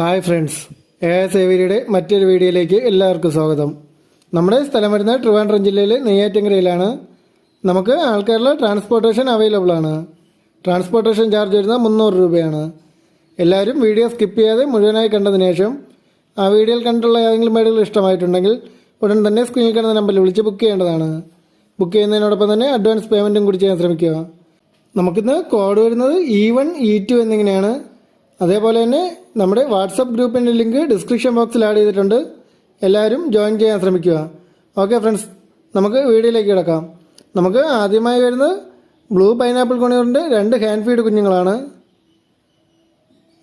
Hi friends A S ഏവിരിയുടെ മറ്റൊരു വീഡിയോയിലേക്ക് എല്ലാവർക്കും സ്വാഗതം. നമ്മുടെ സ്ഥലം വരുന്നത് ട്രിവാൻഡ്രം ജില്ലയിലെ നെയ്യാറ്റങ്കരയിലാണ് നമുക്ക് ആൾക്കാരിലെ ട്രാൻസ്പോർട്ടേഷൻ അവൈലബിൾ ആണ്. ട്രാൻസ്പോർട്ടേഷൻ ചാർജ് വരുന്നത് മുന്നൂറ് രൂപയാണ്. എല്ലാവരും വീഡിയോ സ്കിപ്പ് ചെയ്യാതെ മുഴുവനായി കണ്ടതിന് ശേഷം ആ വീഡിയോയിൽ കണ്ടുള്ള ഏതെങ്കിലും ബൈഡുകൾ ഇഷ്ടമായിട്ടുണ്ടെങ്കിൽ ഉടൻ തന്നെ സ്ക്രീനിൽ കാണുന്ന നമ്പറിൽ വിളിച്ച് ബുക്ക് ചെയ്യേണ്ടതാണ്. ബുക്ക് ചെയ്യുന്നതിനോടൊപ്പം തന്നെ അഡ്വാൻസ് പേയ്മെന്റും കൂടി ചെയ്യാൻ ശ്രമിക്കുക. നമുക്കിന്ന് കോഡ് വരുന്നത് ഇ വൺ ഇ ടു എന്നിങ്ങനെയാണ്. അതേപോലെ തന്നെ നമ്മുടെ വാട്സപ്പ് ഗ്രൂപ്പിന്റെ ലിങ്ക് ഡിസ്ക്രിപ്ഷൻ ബോക്സിൽ ആഡ് ചെയ്തിട്ടുണ്ട്. എല്ലാവരും ജോയിൻ ചെയ്യാൻ ശ്രമിക്കുക. Okay friends. നമുക്ക് വീഡിയോയിലേക്ക് കിടക്കാം. നമുക്ക് ആദ്യമായി വരുന്നത് ബ്ലൂ പൈനാപ്പിൾ കൊണിയൂറിന്റെ രണ്ട് ഹാൻഡ് ഫീഡ് കുഞ്ഞുങ്ങളാണ്.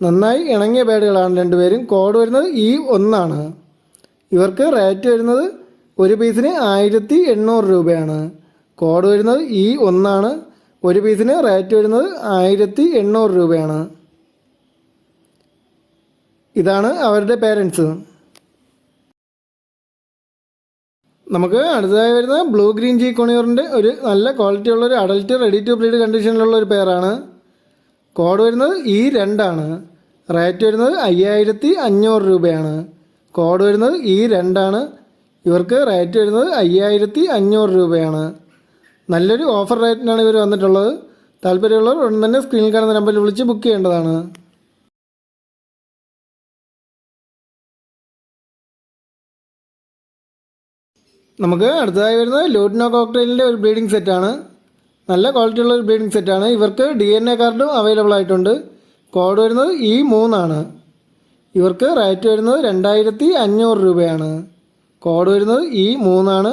നന്നായി ഇണങ്ങിയ ബേഡുകളാണ് രണ്ടുപേരും. കോഡ് വരുന്നത് ഈ ഒന്നാണ്. ഇവർക്ക് റേറ്റ് വരുന്നത് ഒരു പീസിന് ആയിരത്തി എണ്ണൂറ് രൂപയാണ്. കോഡ് വരുന്നത് ഈ ഒന്നാണ്. ഒരു പീസിന് റേറ്റ് വരുന്നത് ആയിരത്തി എണ്ണൂറ് രൂപയാണ്. ഇതാണ് അവരുടെ പേരൻസ് നമുക്ക് അടുത്തതായി വരുന്ന ബ്ലൂ ഗ്രീൻ ജി കോണിയോറിന്റെ ഒരു നല്ല ക്വാളിറ്റി ഉള്ള ഒരു അഡൽട്ട് റെഡി ടു ബ്രീഡ് കണ്ടീഷനിലുള്ള ഒരു പേരാണ് കോഡ് വരുന്നത് ഈ രണ്ടാണ്. റേറ്റ് വരുന്നത് അയ്യായിരത്തി അഞ്ഞൂറ് രൂപയാണ്. കോഡ് വരുന്നത് ഈ രണ്ടാണ്. ഇവർക്ക് റേറ്റ് വരുന്നത് അയ്യായിരത്തി അഞ്ഞൂറ് രൂപയാണ്. നല്ലൊരു ഓഫർ റേറ്റിനാണ് ഇവർ വന്നിട്ടുള്ളത്. താല്പര്യമുള്ളവർ ഉടൻ തന്നെ സ്ക്രീനിൽ കാണുന്ന നമ്പറിൽ വിളിച്ച് ബുക്ക് ചെയ്യേണ്ടതാണ്. നമുക്ക് അടുത്തതായി വരുന്നത് ലൂട്ടിനോ കോക്ടെയിലിന്റെ ഒരു ബ്രീഡിംഗ് സെറ്റാണ് നല്ല ക്വാളിറ്റി ഉള്ള ഒരു ബ്രീഡിംഗ് സെറ്റാണ് ഇവർക്ക് ഡി എൻ എ കാർഡും അവൈലബിൾ ആയിട്ടുണ്ട്. കോഡ് വരുന്നത് ഇ മൂന്നാണ്. ഇവർക്ക് റേറ്റ് വരുന്നത് രണ്ടായിരത്തി അഞ്ഞൂറ് രൂപയാണ്. കോഡ് വരുന്നത് ഇ മൂന്നാണ്.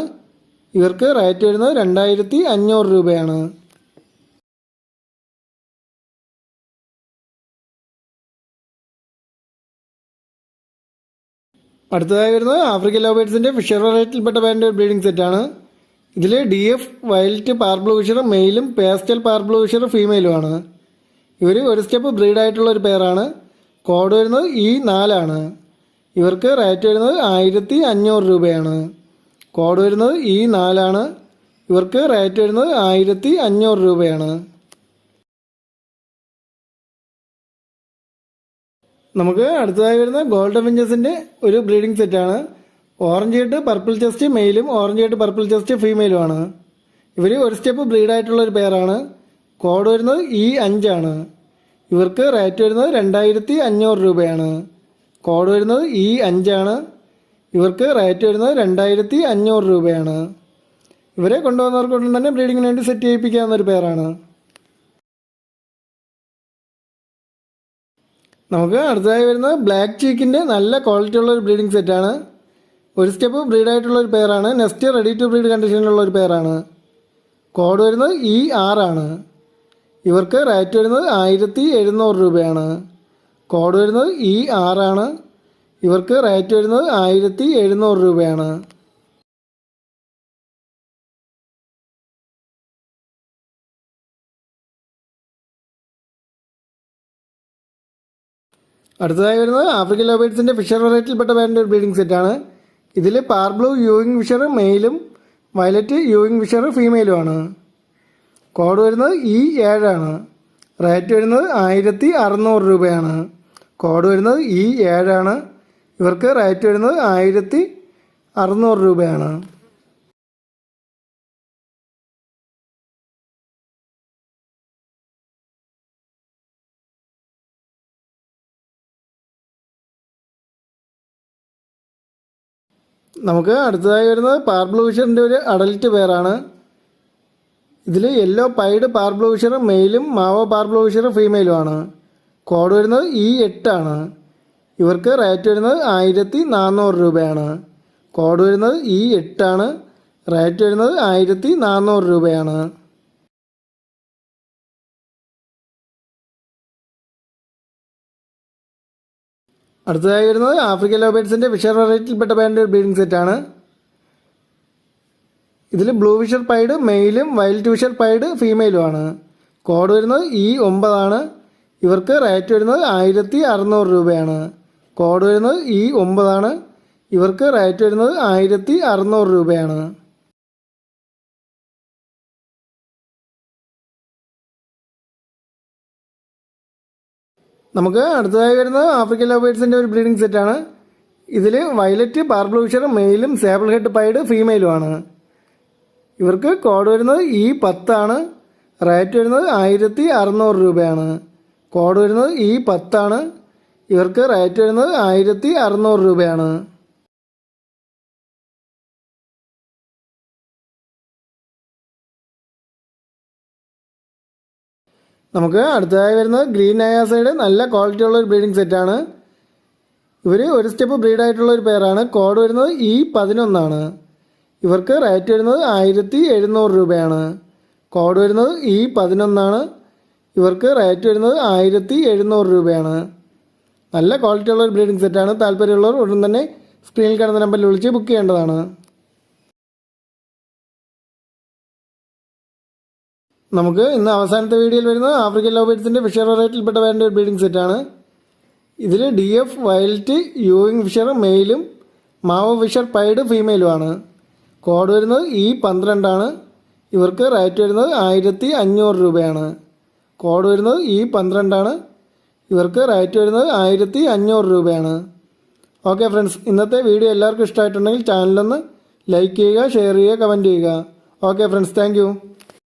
ഇവർക്ക് റേറ്റ് വരുന്നത് രണ്ടായിരത്തി അഞ്ഞൂറ് രൂപയാണ്. അടുത്തതായി വരുന്നത് ആഫ്രിക്കൻ ലോബേറ്റ്സിന്റെ ഫിഷർ വെറൈറ്റിയിൽപ്പെട്ട ബാൻഡ് ബ്രീഡിംഗ് സെറ്റാണ്. ഇതിൽ D F violet parblue Fischer മെയിലും പേസ്റ്റൽ പാർബ്ലൂ ഫിഷർ ഫീമെയിലുമാണ്. ഇവർ ഒരു സ്റ്റെപ്പ് ബ്രീഡായിട്ടുള്ള ഒരു പേരാണ് കോഡ് വരുന്നത് ഈ നാലാണ്. ഇവർക്ക് റേറ്റ് വരുന്നത് ആയിരത്തി അഞ്ഞൂറ് രൂപയാണ്. കോഡ് വരുന്നത് ഈ നാലാണ്. ഇവർക്ക് റേറ്റ് വരുന്നത് ആയിരത്തി അഞ്ഞൂറ് രൂപയാണ്. നമുക്ക് അടുത്തതായി വരുന്ന ഗോൾഡ് അവഞ്ചേഴ്സിന്റെ ഒരു ബ്രീഡിംഗ് സെറ്റാണ് ഓറഞ്ച് ഹെഡ് പർപ്പിൾ ചെസ്റ്റ് മെയിലും ഓറഞ്ച് ഹെഡ് പർപ്പിൾ ചെസ്റ്റ് ഫീമെയിലുമാണ് ഇവർ ഒരു സ്റ്റെപ്പ് ബ്രീഡായിട്ടുള്ള ഒരു പെയറാണ് കോഡ് വരുന്നത് ഇ അഞ്ചാണ് ഇവർക്ക് റേറ്റ് വരുന്നത് രണ്ടായിരത്തി അഞ്ഞൂറ് രൂപയാണ്. കോഡ് വരുന്നത് ഇ അഞ്ചാണ് ഇവർക്ക് റേറ്റ് വരുന്നത് രണ്ടായിരത്തി അഞ്ഞൂറ് രൂപയാണ്. ഇവരെ കൊണ്ടുവന്നവർക്ക് തന്നെ ബ്രീഡിങ്ങിന് വേണ്ടി സെറ്റ് ചെയ്യിപ്പിക്കാവുന്ന ഒരു പെയറാണ് നമുക്ക് അടുത്തതായി വരുന്നത് ബ്ലാക്ക് ചീക്കിന്റെ നല്ല ക്വാളിറ്റി ഉള്ള ഒരു ബ്രീഡിംഗ് സെറ്റാണ് ഒരു സ്റ്റെപ്പ് ബ്രീഡായിട്ടുള്ള ഒരു പെയറാണ് നെക്സ്റ്റ് റെഡി ടു ബ്രീഡ് കണ്ടീഷനിലുള്ള ഒരു പെയറാണ് കോഡ് വരുന്നത് ഇ ആറാണ് ഇവർക്ക് റേറ്റ് വരുന്നത് ആയിരത്തി എഴുന്നൂറ് രൂപയാണ്. കോഡ് വരുന്നത് ഇ ആറാണ് ഇവർക്ക് റേറ്റ് വരുന്നത് ആയിരത്തി എഴുന്നൂറ് രൂപയാണ്. അടുത്തതായി വരുന്നത് ആഫ്രിക്കൻ ലോബേറ്റ്സിന്റെ ഫിഷർ വെറൈറ്റിയിൽപ്പെട്ട വേണ്ട ഒരു ബ്രീഡിംഗ് സെറ്റാണ് ഇതിൽ പാർബ്ലൂ യൂയിങ് ഫിഷർ മെയിലും വയലറ്റ് യൂയിങ് ഫിഷർ ഫീമെയിലുമാണ് കോഡ് വരുന്നത് ഇ ഏഴാണ് റേറ്റ് വരുന്നത് ആയിരത്തി അറുന്നൂറ് രൂപയാണ്. കോഡ് വരുന്നത് ഇ ഏഴാണ് ഇവർക്ക് റേറ്റ് വരുന്നത് ആയിരത്തി അറുന്നൂറ് രൂപയാണ്. നമുക്ക് അടുത്തതായി വരുന്നത് പാർബ്ലൂഷറിന്റെ ഒരു അഡൽറ്റ് പെയറാണ് ഇതിൽ യെല്ലോ പൈഡ് പാർബ്ലൂഷർ മെയിലും മാവോ പാർബ്ലൂഷർ ഫീമെയിലും ഫീമെയിലുമാണ് കോഡ് വരുന്നത് ഇ എട്ടാണ് ഇവർക്ക് റേറ്റ് വരുന്നത് ആയിരത്തി നാനൂറ് രൂപയാണ്. കോഡ് വരുന്നത് ഇ എട്ടാണ് റേറ്റ് വരുന്നത് ആയിരത്തി നാനൂറ് രൂപയാണ്. അടുത്തതായി വരുന്നത് ആഫ്രിക്കൻ ലോബേറ്റ്സിന്റെ വിഷർ വെറൈറ്റിയിൽപ്പെട്ട ബാൻഡ് ബ്രീഡിംഗ് സെറ്റാണ് ഇതിൽ ബ്ലൂ വിഷർ പൈഡ് മെയിലും വൈൽഡ് വിഷർ പൈഡ് ഫീമെയിലുമാണ് കോഡ് വരുന്നത് ഇ ഒമ്പതാണ്. ഇവർക്ക് റേറ്റ് വരുന്നത് ആയിരത്തി അറുന്നൂറ് രൂപയാണ്. കോഡ് വരുന്നത് ഇ ഒമ്പതാണ്. ഇവർക്ക് റേറ്റ് വരുന്നത് ആയിരത്തി അറുന്നൂറ് രൂപയാണ്. നമുക്ക് അടുത്തതായി വരുന്നത് ആഫ്രിക്കൻ ലോബേഡ്സിന്റെ ഒരു ബ്രീഡിംഗ് സെറ്റാണ് ഇതിൽ വയലറ്റ് പാർബ്ലൂഷർ മെയിലും സേബിൾ ഹെഡ് പൈഡ് ഫീമെയിലുമാണ് ഇവർക്ക് കോഡ് വരുന്നത് ഈ പത്താണ് റേറ്റ് വരുന്നത് ആയിരത്തി അറുന്നൂറ് രൂപയാണ്. കോഡ് വരുന്നത് ഈ പത്താണ് ഇവർക്ക് റേറ്റ് വരുന്നത് ആയിരത്തി അറുന്നൂറ് രൂപയാണ്. നമുക്ക് അടുത്തതായി വരുന്നത് ഗ്രീൻ നയാസയുടെ നല്ല ക്വാളിറ്റി ഉള്ള ഒരു ബ്രീഡിംഗ് സെറ്റാണ് ഇവർ ഒരു സ്റ്റെപ്പ് ബ്രീഡായിട്ടുള്ള ഒരു പേരാണ് കോഡ് വരുന്നത് ഇ പതിനൊന്നാണ്. ഇവർക്ക് റേറ്റ് വരുന്നത് ആയിരത്തി എഴുന്നൂറ് രൂപയാണ്. കോഡ് വരുന്നത് ഇ പതിനൊന്നാണ്. ഇവർക്ക് റേറ്റ് വരുന്നത് ആയിരത്തി എഴുന്നൂറ് രൂപയാണ്. നല്ല ക്വാളിറ്റി ഉള്ള ഒരു ബ്രീഡിംഗ് സെറ്റാണ് താല്പര്യമുള്ളവർ ഉടൻ തന്നെ സ്ക്രീനിൽ കാണുന്ന നമ്പറിൽ വിളിച്ച് ബുക്ക് ചെയ്യേണ്ടതാണ്. നമുക്ക് ഇന്ന് അവസാനത്തെ വീഡിയോയിൽ വരുന്നത് ആഫ്രിക്കൻ ലോബേറ്റ്സിന്റെ ഫിഷർ വെറൈറ്റിയിൽപ്പെട്ട വേണ്ട ഒരു ബ്രീഡിംഗ് സെറ്റാണ് ഇതിൽ D F violet ewing Fischer മെയിലും മാവോ ഫിഷർ പൈഡ് ഫീമെയിലുമാണ് കോഡ് വരുന്നത് ഇ പന്ത്രണ്ടാണ് ഇവർക്ക് റേറ്റ് വരുന്നത് ആയിരത്തി അഞ്ഞൂറ് രൂപയാണ്. കോഡ് വരുന്നത് ഇ പന്ത്രണ്ടാണ് ഇവർക്ക് റേറ്റ് വരുന്നത് ആയിരത്തി അഞ്ഞൂറ് രൂപയാണ്. ഓക്കെ ഫ്രണ്ട്സ് ഇന്നത്തെ വീഡിയോ എല്ലാവർക്കും ഇഷ്ടമായിട്ടുണ്ടെങ്കിൽ ചാനലൊന്ന് ലൈക്ക് ചെയ്യുക ഷെയർ ചെയ്യുക കമന്റ് ചെയ്യുക. Okay friends thank